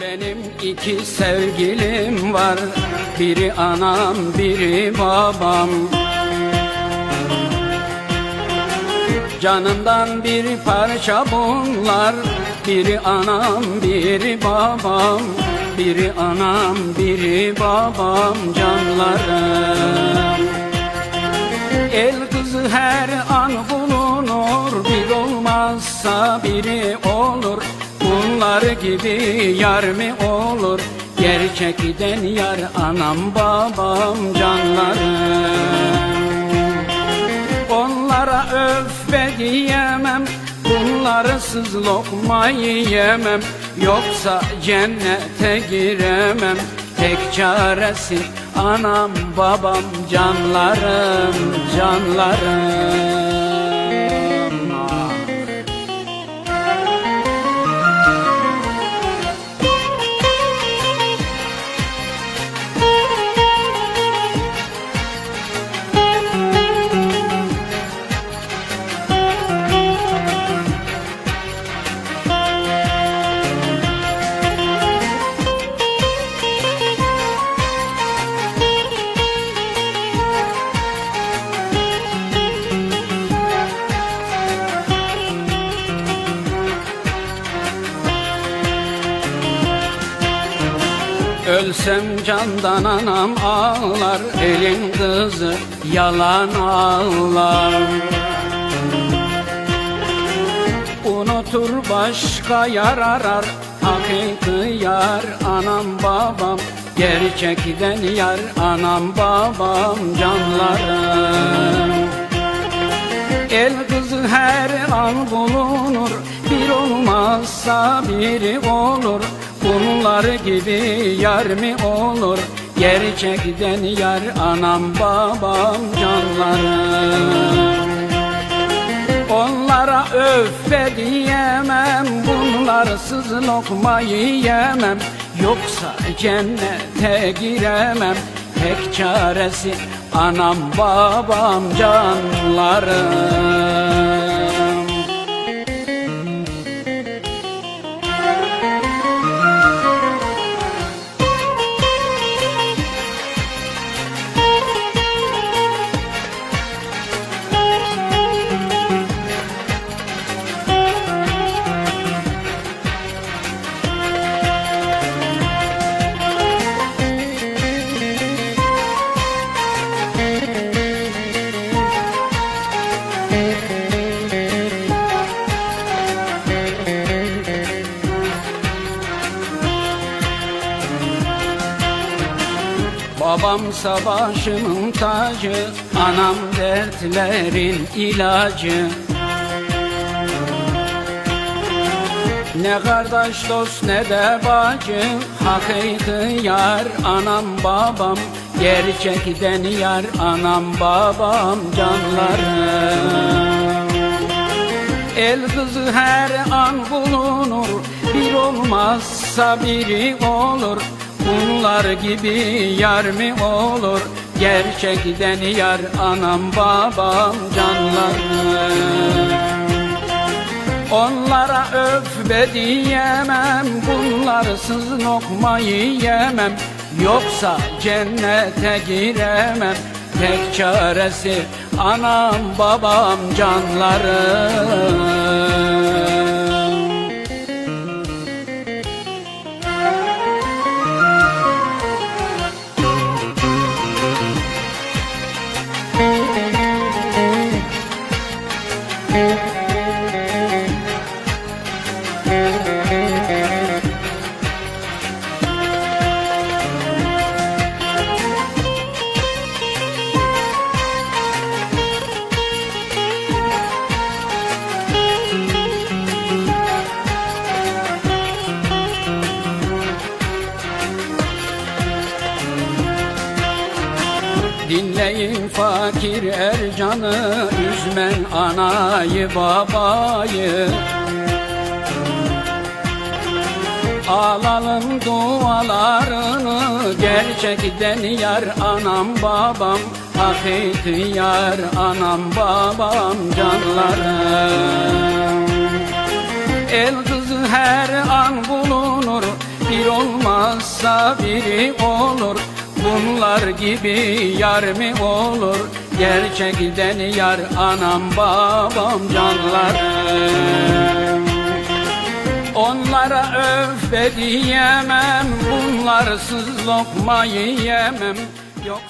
Benim iki sevgilim var. Biri anam biri babam. Canımdan bir parça bunlar. Biri anam biri babam. Biri anam biri babam. Canlarım. El kızı her an bulunur. Bir olmazsa biri olur Bunlar gibi yar mı olur? Gerçekten yar anam babam canlarım. Onlara öf be diyemem Bunlarsız lokma yiyemem. Yoksa cennete giremem Tek çaresi anam babam canlarım canlarım Ölsem candan anam ağlar Elin kızı yalan ağlar. Unutur başka yar arar Hakiki yar anam babam. Gerçekten yar anam babam canlarım El kızı her an bulunur Bir olmazsa biri olur Bunlar gibi yar mı olur? Gerçekten yar anam babam canlarım. Onlara öf be diyemem Bunlarsız lokma yiyemem. Yoksa cennete giremem Tek çaresi anam babam canlarım Babamsa başımın tacı Anam dertlerin ilacı. Ne kardeş dost ne de bacı Hakiki yar anam babam. Gerçekten yar anam babam canlarım. El kızı her an bulunur Bir olmazsa biri olur Bunlar gibi yar mı olur? Gerçekten yar anam babam canlarım. Onlara öf be diyemem Bunlarsız lokma yiyemem Yoksa cennete giremem Tek çaresi anam babam canlarım Dinleyin fakir Ercan'ı Üzmen anayı babayı. Alalım dualarını Gerçekten yar anam babam. Hakiki yar anam babam canlarım El kızı her an bulunur Bir olmazsa biri olur Bunlar gibi yar mı olur? Gerçekten yar anam babam canlarım Onlara öf diyemem Bunlarsız lokma yiyemem Yok